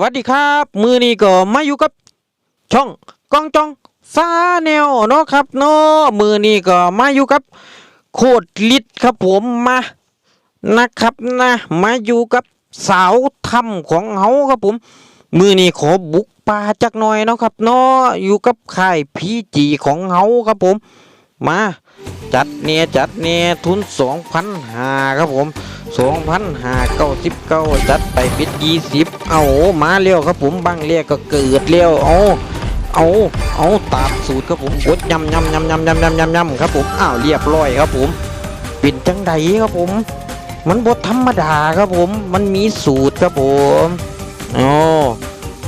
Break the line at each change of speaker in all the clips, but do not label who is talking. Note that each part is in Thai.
วัสดีครับ มือนี้ก็มาอยู่กับ ช่องกองจองซาแนวเนาะครับเนาะมือนี้ก็มาอยู่กับ โคตรลิดครับผมมานะครับนะมาอยู่กับสาวถ้ำของเฮาครับผม มือนี้ขอบุกป่าจักหน่อยเนาะครับเนาะอยู่กับค่ายพีจีของเฮาครับผม มาจัดเนี่ยจัดเนี่ยทุนสองพันหาครับผมสองพันหาเก้าสิบเก้าจัด ไปปิดยี่สิบเอามาเร็วครับผมบางเรียกก็เกิดเร็วเอาเอาเอาตามสูตรครับผมกดยำยำยำยำยำยำยำยำครับผมอ้าวเรียบร้อยครับผมเป็นจังไดครับผม มันบทธรรมดาครับผม มันมีสูตรครับผมอ๋อ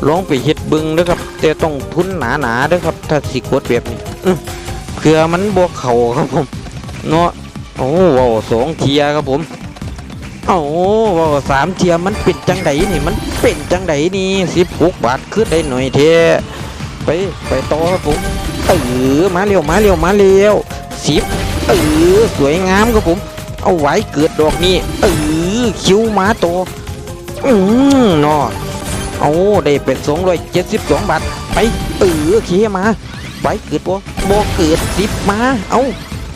ลองไปเฮ็ดบึงเด้อครับแต่ต้องทุนหนาๆเด้อครับ ถ้าสิกดแบบนี้เพื่อมันบวกเข่าครับผมเนาะโอ้ว้าวสองเทียครับผม โอ้ว้าสามเทียมันเป็นจังไดนี่มันเป็นจังไดนี่สิบหกบาทขึ้นได้หน่อยเทไปไปต่อครับผมเออมาเร็วมาเร็วมาเร็วสิบเออสวยงามครับผม เอาไว้เกิดดอกนี้เออคิ้วมาโตอืมนาะเอาได้เป็นสองร้อยเจ็ดสิบสองบาทไปเออเคมาไว้เกิดบ่บ่เกิดสิบมาเอา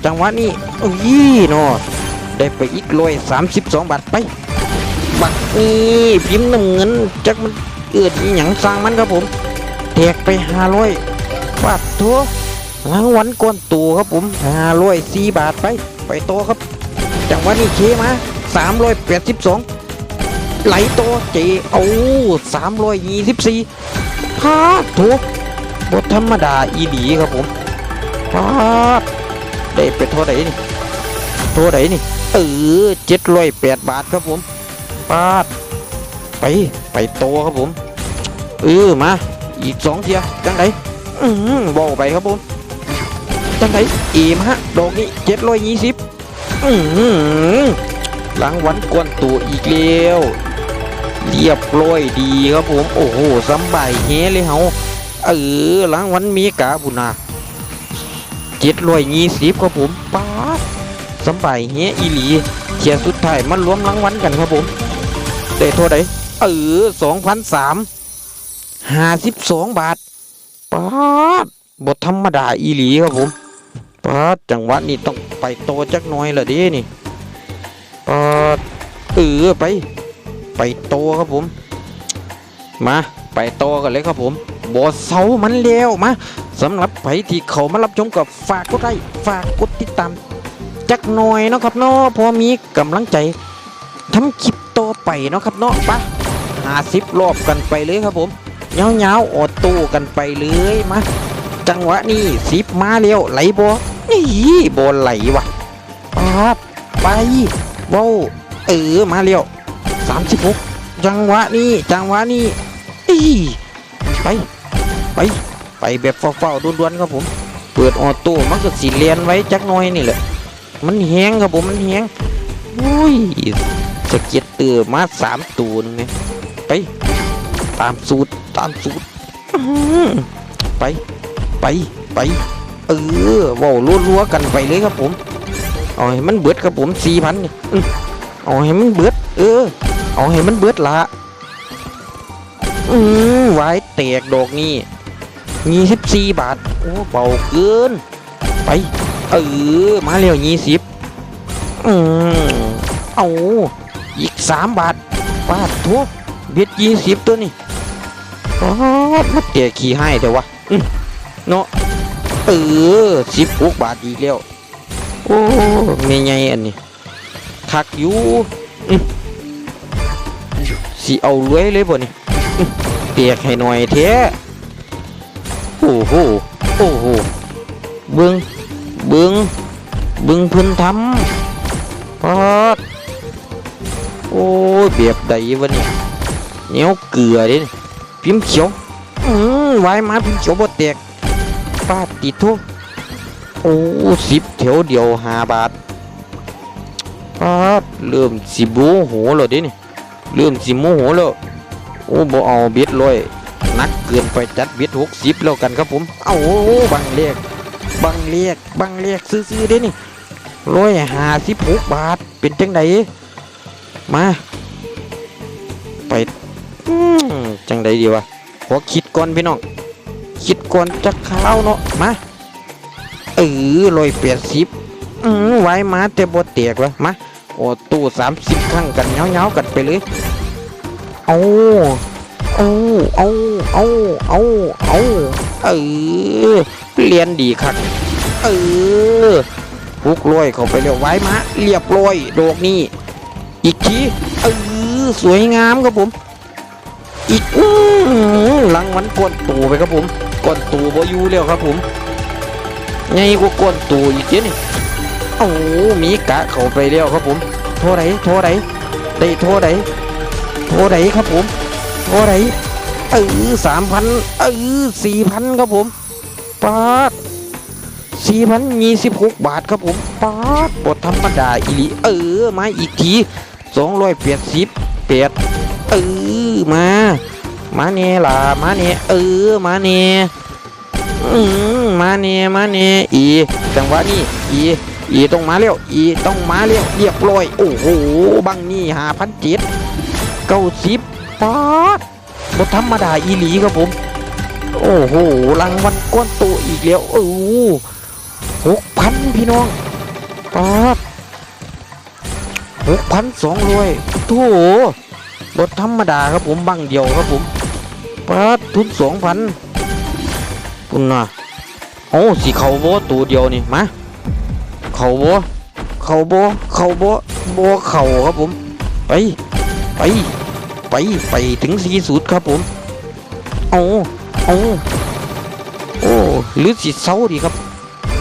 จังหวะนี้เอ้ยนาะ ได้ไปอีกร้อยสามสิบสองบาทไป บักนี่พิมพ์น้ำเงินจักมันเกิดอหย่างสร้างมันครับผมแตกไปห้าร้อยบาททัวรางวัลก้อนตัวครับผมห้าร้อยสี่บาทไป ไปโตครับ จังหวะนี้เคมาสามร้อยแปดสิบสองไหลโตเจเอาสามร้อยยี่สิบสี่พาดถูกบทธรรมดาอีหลีครับผมพาดได้ไปเท่าไหร่นี่เท่าไหร่นี่ เออเจ็ดร้อยแปดบาทครับผมพาดไปไปโตครับผมเออมาอีกสองเทียจังไหนอืมบอกไปครับผมจังไหนเอ็มฮะดอกนี้เจ็ดร้อยยี่สิบอื้อหือรางวัลกวนตัวอีกแล้วเรียบร้อยดีครับผม โอ้โหสำบายเฮเลยเฮาเออรางวัลมีกาบุญนาเจ็ดร้อยยี่สิบครับผมป๊าด สำบายเฮอีหลีเทียสุดท้ายมันรวมรางวัลกันครับผมได้เท่าไหร่เออสองพันสามห้าสิบสองบาทป๊าดบทธรรมดาอีหลีครับผมปาดจังหวะนี้ต้องไปโตจักหน่อยละเดินี่ปาดเออไป ไปโตครับผม มาไปโตกันเลยครับผมบอเสามันแล้วมาสำหรับไผที่เขามารับชมกับฝากกดไลค์ฝากกดติดตาม จักหน่อยเนาะครับเนาะพอมีกำลังใจทำคลิปต่อไปเนาะครับเนาะไปหาสิบรอบกันไปเลยครับผมเงาเงาออโต้กันไปเลยมาจังหวะนี้สิบมาเร็วไหลบอนี่บอลไหลวะปั๊บไปว้าวเออมาเร็วสามสิบหกจังหวะนี้จังหวะนี้อีไปไปไปแบบเฝ้าๆด่วนๆครับผม เปิดออโต้มันก็สีเลียนไว้จักหน่อยนี่แหละ มันแหงครับผมมันแหงอุ้ยสะเก็ตเตือมาสามตัวนึงเนี่ยไปตามสูตรตามสูตรไปไปไปเออว้าวรัวๆกันไปเลยครับผมเอาให้มันเบิดครับผมสี่พันนี่อื้อเอาให้มันเบิด เออ เอาให้มันเบิดละอืมไว้แตกดอกนี่ยี่สิบสี่บาทโอ้เบาเกินไป เออมาเร็วยี่สิบอืมเอาอีกสามบาทบาททุกเบ็ดยี่สิบตัวนี่อ๋อมาเตะขี้ให้เดี๋ยววะเนาะเออสิบหกบาทอีกแล้วโอ้ไม่ไงอันนี้คักอยู่อื้อสิเอารวยเลยบ่นี่เปียกให้หน่อยเท้โอ้โหโอ้โหเบึง บึงเบึงพิ่นทำปอดโอ้ยเบียบใดวะเนี่ยเหนียวเกลือดิพิมพ์เขียวอืมไว้มาพิมพ์เขียวบ่แตกปาดติดทุกโอ้สิบแถวเดียวหาบาทปาดเริ่มสิโมโหแล้วดินี่เริ่มสิโมโหแล้วโอ้บ่เอาเบ็ดลอยนักเกินไปจัดเบ็ดหกสิบแล้วกันครับผม เอ้าบังเรียก บังเรียกบังเรียกซื้อๆเด้นี่ร้อยหาสิบหกบาท เป็นจังไดมา ไปจังใดดีวะขอคิดก่อนพี่น้อง คิดก่อนจะเข้าเนาะ มาเออลอยเปียสิบอืมไว้มาแต่บ่เตียกวะมา โอ้ตู้สามสิบครั้งกันเงาๆกันไปเลยเอาเอาเอาเอาเอาเอาเออเรียนดีครับเออพุกลอยเข้าไปเร็วไว้มาเรียบร้อยโดกนี่อีกทีเออสวยงามครับผม อีกอืหลังมันกวนตูไปครับผมกวนตูบอยู่แล้วครับผมไงกว่ากวนตูอีกทีนี่โอ้มีกะเข้าไปแล้วครับผม โทรไหนโทรไหนได้โทรไหนโทรไหนครับผม โทรไหนเออสามพันเออสี่พันครับผมปาดสี่พันยี่สิบหกบาทครับผมปาดบทธรรมดาอีลีเออมาอีกทีสองร้อยแปดสิบแปดเออมามาเนี่ยล่ะมาเนี่ยเออมาเนี่ยอืมมาเนี่ยมาเนี่ยอีจังหวะนี้อีอีต้องมาเร็วอีต้องมาเร็วเรียบร้อยโอ้โหบังนี่หาพันเจ็ดเก้าสิบ ปาดบธรรมดาอีหลีครับผม โอ้โหรางวัลก้อนโตอีกแล้วโอ้หกพันพี่น้องปาดหกพันสองร้อยโถบทธรรมดาครับผมบังเดียวครับผมปัดทุนสองพันคุณน่ะโอ้สีเขาโบตัวเดียวนี่มาเขาโบเขาโบเขาโบโบเข่าครับผมไปไป ไปไปถึงสีสุดครับผม เอาเอาโอ้หรือสีเศร้าดีครับ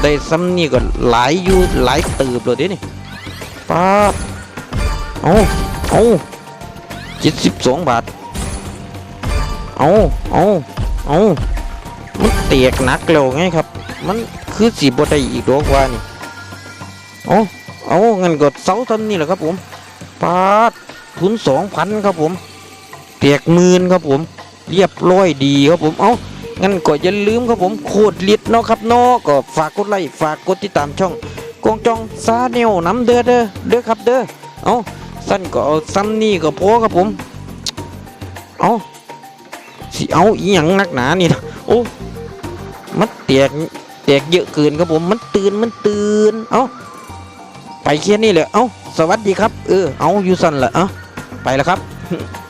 ได้ซ้ำนี่ก็หลายอยู่หลายติบเลยเด้นี่ป้าดเอาเอาเจ็ดสิบสองบาท เอาเอาเอามันเตียกหนักแล้วไงครับ มันคือสีบได้อีกดอกว่านี่เอาเอางั้นก็เสาทำนี่แหละครับผมปาดทุนสองพันครับผม เตียกมื่นครับผม เรียบร้อยดีครับผมเอางั้นก็อย่าลืมครับผมโคตรลิดเนาะครับเนาะก็ฝากกดไลค์ฝากกดติดตามช่องกองจองซาเนวน้ำเด้อเด้อเด้อครับเด้อเอาสั้นก็เอาซ้ำนี่ก็พอครับผมเอาสิเอาอีหยังนักหนานี่นะโอ้มันแตกแตกเยอะเกินครับผมมันตื่นมันตื่นเอาไปแค่นี้เลยเอาสวัสดีครับ เออเอาอยู่สั้นแหละเอาไปแล้วครับ